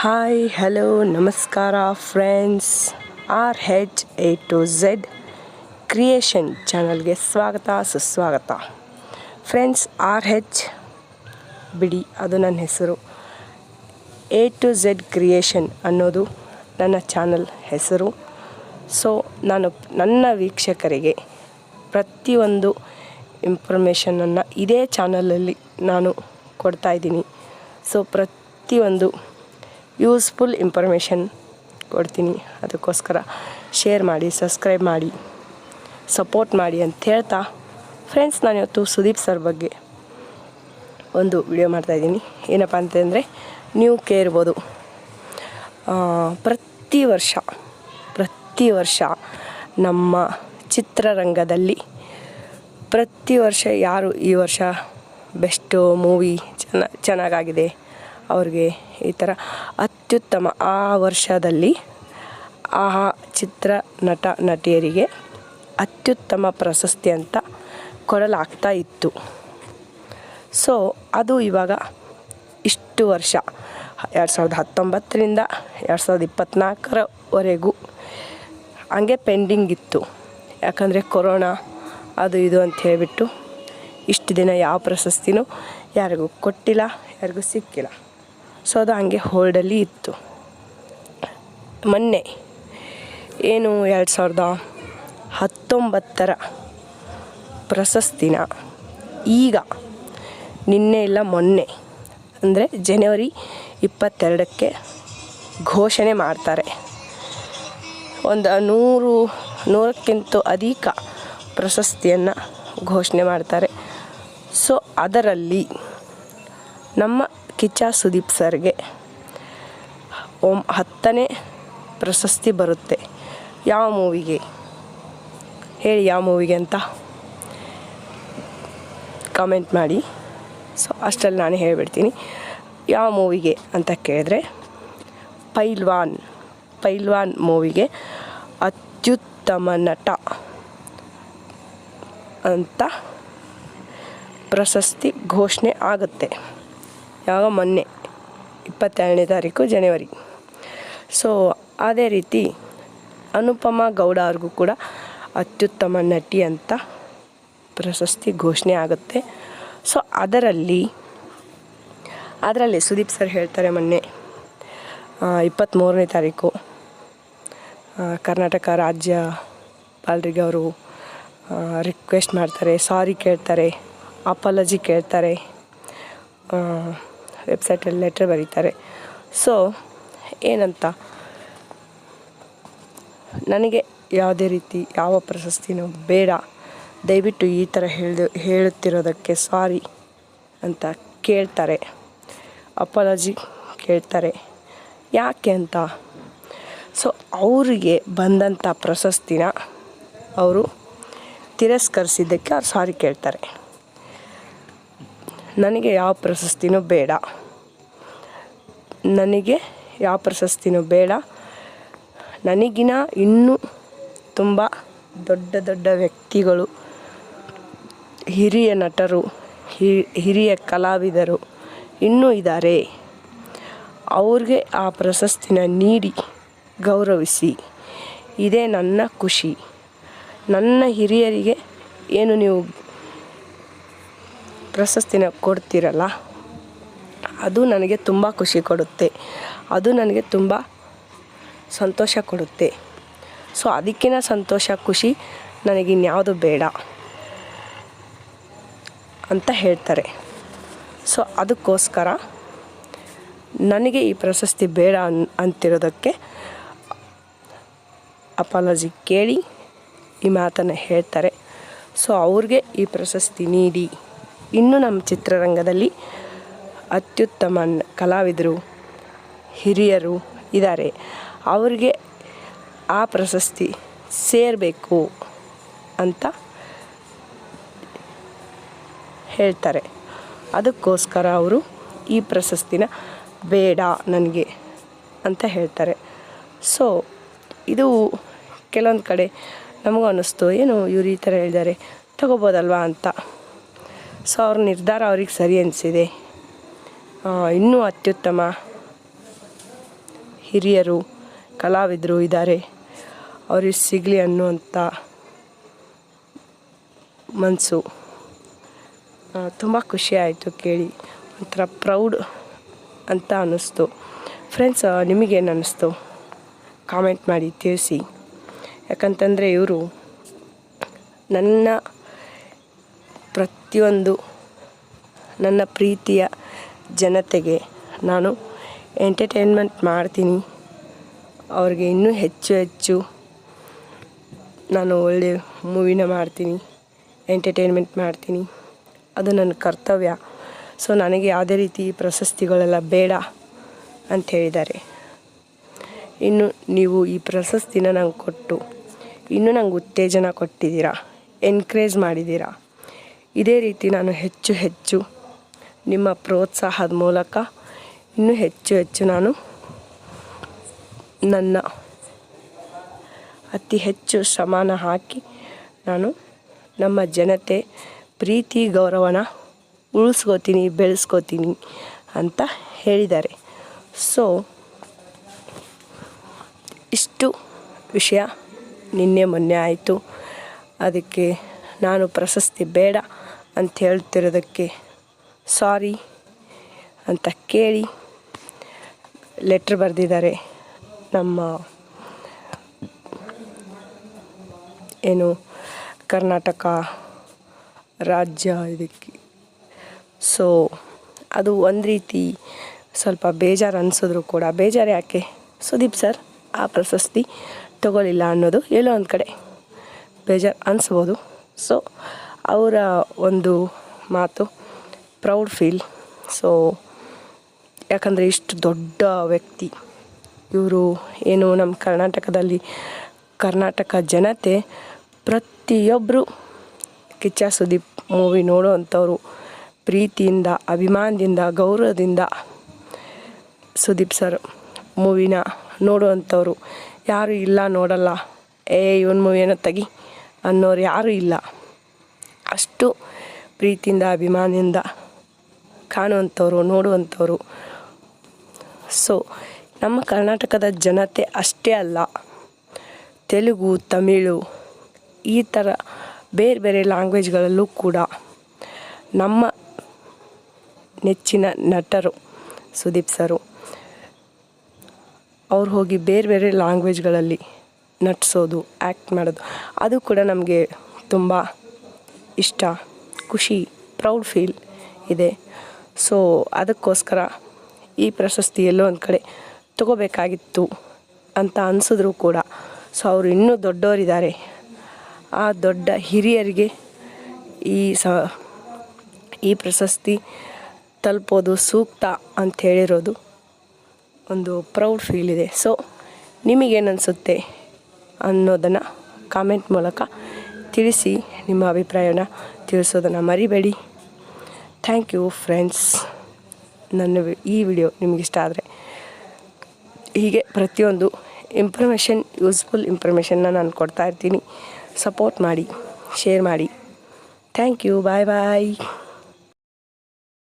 Hi hello ನಮಸ್ಕಾರ friends R H A to Z creation ಚಾನಲ್ಗೆ ಸ್ವಾಗತ, ಸುಸ್ವಾಗತ. ಫ್ರೆಂಡ್ಸ್ ಆರ್ ಹೆಚ್ ಬಿಡಿ, ಅದು ನನ್ನ ಹೆಸರು. ಎ ಟು ಝೆಡ್ ಕ್ರಿಯೇಷನ್ ಅನ್ನೋದು ನನ್ನ ಚಾನಲ್ ಹೆಸರು. ಸೊ ನಾನು, ನನ್ನ ವೀಕ್ಷಕರಿಗೆ ಪ್ರತಿಯೊಂದು ಇನ್ಫಾರ್ಮೇಷನನ್ನು ಇದೇ ಚಾನಲಲ್ಲಿ ನಾನು ಕೊಡ್ತಾಯಿದ್ದೀನಿ ಸೊ ಪ್ರತಿಯೊಂದು ಯೂಸ್ಫುಲ್ ಇನ್ಫಾರ್ಮೇಷನ್ ಕೊಡ್ತೀನಿ ಅದಕ್ಕೋಸ್ಕರ. ಶೇರ್ ಮಾಡಿ, ಸಬ್ಸ್ಕ್ರೈಬ್ ಮಾಡಿ, ಸಪೋರ್ಟ್ ಮಾಡಿ ಅಂತ ಹೇಳ್ತಾ ಫ್ರೆಂಡ್ಸ್ ನಾನು ಇವತ್ತು ಸುದೀಪ್ ಸರ್ ಬಗ್ಗೆ ಒಂದು ವಿಡಿಯೋ ಮಾಡ್ತಾಯಿದ್ದೀನಿ ಏನಪ್ಪ ಅಂತಂದರೆ, ನೀವು ಕೇರ್ಬೋದು ಪ್ರತಿ ವರ್ಷ ಪ್ರತಿ ವರ್ಷ ನಮ್ಮ ಚಿತ್ರರಂಗದಲ್ಲಿ ಪ್ರತಿ ವರ್ಷ ಯಾರು ಈ ವರ್ಷ ಬೆಸ್ಟು ಮೂವಿ ಚೆನ್ನ ಚೆನ್ನಾಗಾಗಿದೆ ಅವ್ರಿಗೆ ಈ ಥರ ಅತ್ಯುತ್ತಮ ಆ ವರ್ಷದಲ್ಲಿ ಆ ಚಿತ್ರ ನಟ ನಟಿಯರಿಗೆ ಅತ್ಯುತ್ತಮ ಪ್ರಶಸ್ತಿ ಅಂತ ಕೊಡಲಾಗ್ತಾ ಇತ್ತು. ಸೊ ಅದು ಇವಾಗ ಇಷ್ಟು ವರ್ಷ. ಎರಡು ಸಾವಿರದ ಹತ್ತೊಂಬತ್ತರಿಂದ ಎರಡು ಸಾವಿರದ ಇಪ್ಪತ್ತ್ನಾಲ್ಕರವರೆಗೂ ಹಂಗೆ ಪೆಂಡಿಂಗ್ ಇತ್ತು. ಯಾಕಂದರೆ ಕೊರೋನಾ, ಅದು ಇದು ಅಂತ ಹೇಳಿಬಿಟ್ಟು ಇಷ್ಟು ದಿನ ಯಾವ ಪ್ರಶಸ್ತಿನೂ ಯಾರಿಗೂ ಕೊಟ್ಟಿಲ್ಲ, ಯಾರಿಗೂ ಸಿಕ್ಕಿಲ್ಲ. ಸೊ ಅದು ಹಂಗೆ ಹೋಲ್ಡಲ್ಲಿ ಇತ್ತು. ಮೊನ್ನೆ, ಏನು ಎರಡು ಸಾವಿರದ ಹತ್ತೊಂಬತ್ತರ ಪ್ರಶಸ್ತಿನ ಈಗ, ನಿನ್ನೆ ಇಲ್ಲ ಮೊನ್ನೆ, ಅಂದರೆ ಜನವರಿ ಇಪ್ಪತ್ತೆರಡಕ್ಕೆ ಘೋಷಣೆ ಮಾಡ್ತಾರೆ. ಒಂದು ನೂರು, ನೂರಕ್ಕಿಂತ ಅಧಿಕ ಪ್ರಶಸ್ತಿಯನ್ನು ಘೋಷಣೆ ಮಾಡ್ತಾರೆ. ಸೊ ಅದರಲ್ಲಿ ನಮ್ಮ ಕಿಚ್ಚ ಸುದೀಪ್ ಸರ್ಗೆ. ಓಂ ಹತ್ತನೇ ಪ್ರಶಸ್ತಿ ಬರುತ್ತೆ. ಯಾವ ಮೂವಿಗೆ? ಹೇಳಿ ಯಾವ ಮೂವಿಗೆ ಅಂತ. ಕಾಮೆಂಟ್ ಮಾಡಿ. ಸೊ ಅಷ್ಟರಲ್ಲಿ ನಾನು ಹೇಳಿಬಿಡ್ತೀನಿ. ಯಾವ ಮೂವಿಗೆ ಅಂತ ಕೇಳಿದ್ರೆ, ಪೈಲ್ವಾನ್ ಪೈಲ್ವಾನ್ ಮೂವಿಗೆ ಅತ್ಯುತ್ತಮ ನಟ ಅಂತ ಪ್ರಶಸ್ತಿ ಘೋಷಣೆ ಆಗುತ್ತೆ. ಯಾವಾಗ ಮೊನ್ನೆ ಇಪ್ಪತ್ತೆರಡನೇ ತಾರೀಕು ಜನವರಿ. ಸೊ ಅದೇ ರೀತಿ ಅನುಪಮ ಗೌಡ ಅವ್ರಿಗೂ ಕೂಡ ಅತ್ಯುತ್ತಮ ನಟಿ ಅಂತ ಪ್ರಶಸ್ತಿ ಘೋಷಣೆ ಆಗುತ್ತೆ. ಸೊ ಅದರಲ್ಲಿ ಅದರಲ್ಲಿ ಸುದೀಪ್ ಸರ್ ಹೇಳ್ತಾರೆ ಮೊನ್ನೆ ಇಪ್ಪತ್ತ್ಮೂರನೇ ತಾರೀಕು ಕರ್ನಾಟಕ ರಾಜ್ಯ ಪಾಲರಿಗೆ ಅವರು ರಿಕ್ವೆಸ್ಟ್ ಮಾಡ್ತಾರೆ ಸಾರಿ ಕೇಳ್ತಾರೆ ಅಪಾಲಜಿ ಕೇಳ್ತಾರೆ ವೆಬ್ಸೈಟಲ್ಲಿ ಲೆಟ್ರ್ ಬರೀತಾರೆ. ಸೊ ಏನಂತ? ನನಗೆ ಯಾವುದೇ ರೀತಿ ಯಾವ ಪ್ರಶಸ್ತಿನೂ ಬೇಡ. ದಯವಿಟ್ಟು ಈ ಥರ ಹೇಳಿ ಹೇಳುತ್ತಿರೋದಕ್ಕೆ ಸಾರಿ ಅಂತ ಕೇಳ್ತಾರೆ. ಅಪಾಲಜಿ ಕೇಳ್ತಾರೆ. ಯಾಕೆ ಅಂತ? ಸೊ ಅವರಿಗೆ ಬಂದಂಥ ಪ್ರಶಸ್ತಿನ ಅವರು ತಿರಸ್ಕರಿಸಿದ್ದಕ್ಕೆ ಅವ್ರು ಸಾರಿ ಕೇಳ್ತಾರೆ. ನನಗೆ ಯಾವ ಪ್ರಶಸ್ತಿನೂ ಬೇಡ. ನನಗೆ ಯಾವ ಪ್ರಶಸ್ತಿನೂ ಬೇಡ. ನನಗಿನ ಇನ್ನೂ ತುಂಬ ದೊಡ್ಡ ದೊಡ್ಡ ವ್ಯಕ್ತಿಗಳು, ಹಿರಿಯ ನಟರು ಹಿರಿಯ ಕಲಾವಿದರು ಇನ್ನೂ ಇದ್ದಾರೆ. ಅವ್ರಿಗೆ ಆ ಪ್ರಶಸ್ತಿನ ನೀಡಿ ಗೌರವಿಸಿ. ಇದೇ ನನ್ನ ಖುಷಿ. ನನ್ನ ಹಿರಿಯರಿಗೆ ಏನು ನೀವು ಪ್ರಶಸ್ತಿನ ಕೊಡ್ತೀರಲ್ಲ, ಅದು ನನಗೆ ತುಂಬ ಖುಷಿ ಕೊಡುತ್ತೆ. ಅದು ನನಗೆ ತುಂಬ ಸಂತೋಷ ಕೊಡುತ್ತೆ. ಸೊ ಅದಕ್ಕಿಂತ ಸಂತೋಷ, ಖುಷಿ ನನಗಿನ್ಯಾವುದು ಬೇಡ ಅಂತ ಹೇಳ್ತಾರೆ. ಸೊ ಅದಕ್ಕೋಸ್ಕರ ನನಗೆ ಈ ಪ್ರಶಸ್ತಿ ಬೇಡ ಅನ್, ಅಂತಿರೋದಕ್ಕೆ ಅಪಾಲಜಿ ಕೇಳಿ ಈ ಮಾತನ್ನು ಹೇಳ್ತಾರೆ. ಸೊ ಅವ್ರಿಗೆ ಈ ಪ್ರಶಸ್ತಿ ನೀಡಿ. ಇನ್ನು ನಮ್ಮ ಚಿತ್ರರಂಗದಲ್ಲಿ ಅತ್ಯುತ್ತಮ ಕಲಾವಿದರು, ಹಿರಿಯರು ಇದ್ದಾರೆ. ಅವ್ರಿಗೆ ಆ ಪ್ರಶಸ್ತಿ ಸೇರಬೇಕು ಅಂತ ಹೇಳ್ತಾರೆ. ಅದಕ್ಕೋಸ್ಕರ ಅವರು ಈ ಪ್ರಶಸ್ತಿನ ಬೇಡ ನನಗೆ ಅಂತ ಹೇಳ್ತಾರೆ. ಸೊ ಇದು ಕೆಲವೊಂದು ಕಡೆ ನಮಗೂ ಅನ್ನಿಸ್ತು ಏನು ಇವರು ಈ ಥರ ಹೇಳಿದ್ದಾರೆ? ತಗೋಬೋದಲ್ವಾ ಅಂತ ಸೊ ಅವ್ರ ನಿರ್ಧಾರ ಅವ್ರಿಗೆ ಸರಿ ಅನಿಸಿದೆ. ಇನ್ನೂ ಅತ್ಯುತ್ತಮ ಹಿರಿಯರು, ಕಲಾವಿದರು ಇದ್ದಾರೆ. ಅವ್ರಿಗೆ ಸಿಗಲಿ ಅನ್ನುವಂಥ ಮನಸ್ಸು ತುಂಬ ಖುಷಿ ಆಯಿತು ಕೇಳಿ. ಒಂಥರ ಪ್ರೌಡ್ ಅಂತ ಅನ್ನಿಸ್ತು. ಫ್ರೆಂಡ್ಸ್ ನಿಮಗೇನು ಅನ್ನಿಸ್ತು? ಕಾಮೆಂಟ್ ಮಾಡಿ ತಿಳಿಸಿ. ಯಾಕಂತಂದರೆ ಇವರು ನನ್ನ ಪ್ರತಿಯೊಂದು ನನ್ನ ಪ್ರೀತಿಯ ಜನತೆಗೆ ನಾನು ಎಂಟರ್ಟೈನ್ಮೆಂಟ್ ಮಾಡ್ತೀನಿ. ಅವ್ರಿಗೆ ಇನ್ನೂ ಹೆಚ್ಚು ಹೆಚ್ಚು ನಾನು ಒಳ್ಳೆಯ ಮೂವಿನ ಮಾಡ್ತೀನಿ ಎಂಟರ್ಟೈನ್ಮೆಂಟ್ ಮಾಡ್ತೀನಿ. ಅದು ನನ್ನ ಕರ್ತವ್ಯ. ಸೊ ನನಗೆ ಯಾವುದೇ ರೀತಿ ಪ್ರಶಸ್ತಿಗಳೆಲ್ಲ ಬೇಡ ಅಂತ ಹೇಳಿದ್ದಾರೆ. ಇನ್ನು ನೀವು ಈ ಪ್ರಶಸ್ತಿನ ನಂಗೆ ಕೊಟ್ಟು, ಇನ್ನೂ ನಂಗೆ ಉತ್ತೇಜನ ಕೊಟ್ಟಿದ್ದೀರಾ ಎನ್ಕರೇಜ್ ಮಾಡಿದ್ದೀರಾ ಇದೇ ರೀತಿ ನಾನು ಹೆಚ್ಚು ಹೆಚ್ಚು ನಿಮ್ಮ ಪ್ರೋತ್ಸಾಹದ ಮೂಲಕ ಇನ್ನೂ ಹೆಚ್ಚು ಹೆಚ್ಚು ನಾನು ನನ್ನ ಅತಿ ಹೆಚ್ಚು ಶ್ರಮನ ಹಾಕಿ ನಾನು ನಮ್ಮ ಜನತೆ ಪ್ರೀತಿ ಗೌರವನ ಉಳಿಸ್ಕೋತೀನಿ, ಬೆಳೆಸ್ಕೋತೀನಿ ಅಂತ ಹೇಳಿದ್ದಾರೆ. ಸೊ ಇಷ್ಟು ವಿಷಯ ನಿನ್ನೆ ಮೊನ್ನೆ ಆಯಿತು. ಅದಕ್ಕೆ ನಾನು ಪ್ರಶಸ್ತಿ ಬೇಡ. ಅಂತ ಹೇಳ್ತಿರೋದಕ್ಕೆ ಸಾರಿ ಅಂತ ಕೇಳಿ ಲೆಟ್ರ್ ಬರೆದಿದ್ದಾರೆ ನಮ್ಮ ಏನು ಕರ್ನಾಟಕ ರಾಜ್ಯ ಇದಕ್ಕೆ. ಸೊ ಅದು ಒಂದು ರೀತಿ ಸ್ವಲ್ಪ ಬೇಜಾರು ಅನಿಸಿದ್ರು ಕೂಡ. ಬೇಜಾರು ಯಾಕೆ? ಸುದೀಪ್ ಸರ್ ಆ ಪ್ರಶಸ್ತಿ ತಗೊಳ್ಳಿಲ್ಲ ಅನ್ನೋದು ಎಲ್ಲೋ ಒಂದು ಕಡೆ ಬೇಜಾರು ಅನಿಸ್ಬೋದು. ಸೊ ಅವರ ಒಂದು ಮಾತು ಪ್ರೌಡ್ ಫೀಲ್ ಸೊ ಯಾಕಂದರೆ ಇಷ್ಟು ದೊಡ್ಡ ವ್ಯಕ್ತಿ. ಇವರು ಏನು ನಮ್ಮ ಕರ್ನಾಟಕದಲ್ಲಿ ಕರ್ನಾಟಕ ಜನತೆ ಪ್ರತಿಯೊಬ್ಬರು ಕಿಚ್ಚ ಸುದೀಪ್ ಮೂವಿ ನೋಡೋವಂಥವ್ರು. ಪ್ರೀತಿಯಿಂದ, ಅಭಿಮಾನದಿಂದ, ಗೌರವದಿಂದ ಸುದೀಪ್ ಸರ್ ಮೂವಿನ ನೋಡುವಂಥವ್ರು. ಯಾರು ಇಲ್ಲ ನೋಡಲ್ಲ. ಏ, ಇವನ್ ಮೂವಿಯನ್ನು ತೆಗಿ ಅನ್ನೋರು ಯಾರೂ ಇಲ್ಲ. ಅಷ್ಟು ಪ್ರೀತಿಯಿಂದ, ಅಭಿಮಾನದಿಂದ ಕಾಣುವಂಥವ್ರು, ನೋಡುವಂಥವ್ರು. ಸೊ ನಮ್ಮ ಕರ್ನಾಟಕದ ಜನತೆ ಅಷ್ಟೇ ಅಲ್ಲ. ತೆಲುಗು, ತಮಿಳು ಈ ಥರ ಬೇರೆ ಬೇರೆ ಲ್ಯಾಂಗ್ವೇಜ್ಗಳಲ್ಲೂ ಕೂಡ ನಮ್ಮ ನೆಚ್ಚಿನ ನಟರು ಸುದೀಪ್ ಸರು. ಅವ್ರು ಹೋಗಿ ಬೇರೆ ಬೇರೆ ಲ್ಯಾಂಗ್ವೇಜ್ಗಳಲ್ಲಿ ನಟಿಸೋದು, ಆ್ಯಕ್ಟ್ ಮಾಡೋದು, ಅದು ಕೂಡ ನಮಗೆ ತುಂಬ ಇಷ್ಟ, ಖುಷಿ ಪ್ರೌಡ್ ಫೀಲ್ ಇದೆ. ಸೊ ಅದಕ್ಕೋಸ್ಕರ ಈ ಪ್ರಶಸ್ತಿ ಎಲ್ಲೋ ಒಂದು ಕಡೆ ತಗೋಬೇಕಾಗಿತ್ತು ಅಂತ ಅನಿಸಿದ್ರು ಕೂಡ. ಸೊ ಅವರು ಇನ್ನೂ ದೊಡ್ಡವರಿದ್ದಾರೆ. ಆ ದೊಡ್ಡ ಹಿರಿಯರಿಗೆ ಈ ಸ, ಈ ಪ್ರಶಸ್ತಿ ತಲುಪೋದು ಸೂಕ್ತ ಅಂತ ಹೇಳಿರೋದು ಒಂದು ಪ್ರೌಡ್ ಫೀಲ್ ಇದೆ. ಸೊ ನಿಮಗೇನು ಅನಿಸುತ್ತೆ ಅನ್ನೋದನ್ನು ಕಾಮೆಂಟ್ ಮೂಲಕ ತಿಳಿಸಿ. ನಿಮ್ಮ ಅಭಿಪ್ರಾಯನ ತಿಳಿಸೋದನ್ನು ಮರಿಬೇಡಿ. ಥ್ಯಾಂಕ್ ಯು ಫ್ರೆಂಡ್ಸ್ ನನ್ನ ಈ ವಿಡಿಯೋ ನಿಮಗಿಷ್ಟ ಆದರೆ ಹೀಗೆ ಪ್ರತಿಯೊಂದು ಇಂಫಾರ್ಮೇಷನ್ ಯೂಸ್ಫುಲ್ ಇನ್ಫಾರ್ಮೇಷನ್ನ ನಾನು ಕೊಡ್ತಾ ಇರ್ತೀನಿ. ಸಪೋರ್ಟ್ ಮಾಡಿ ಶೇರ್ ಮಾಡಿ. Thank you bye bye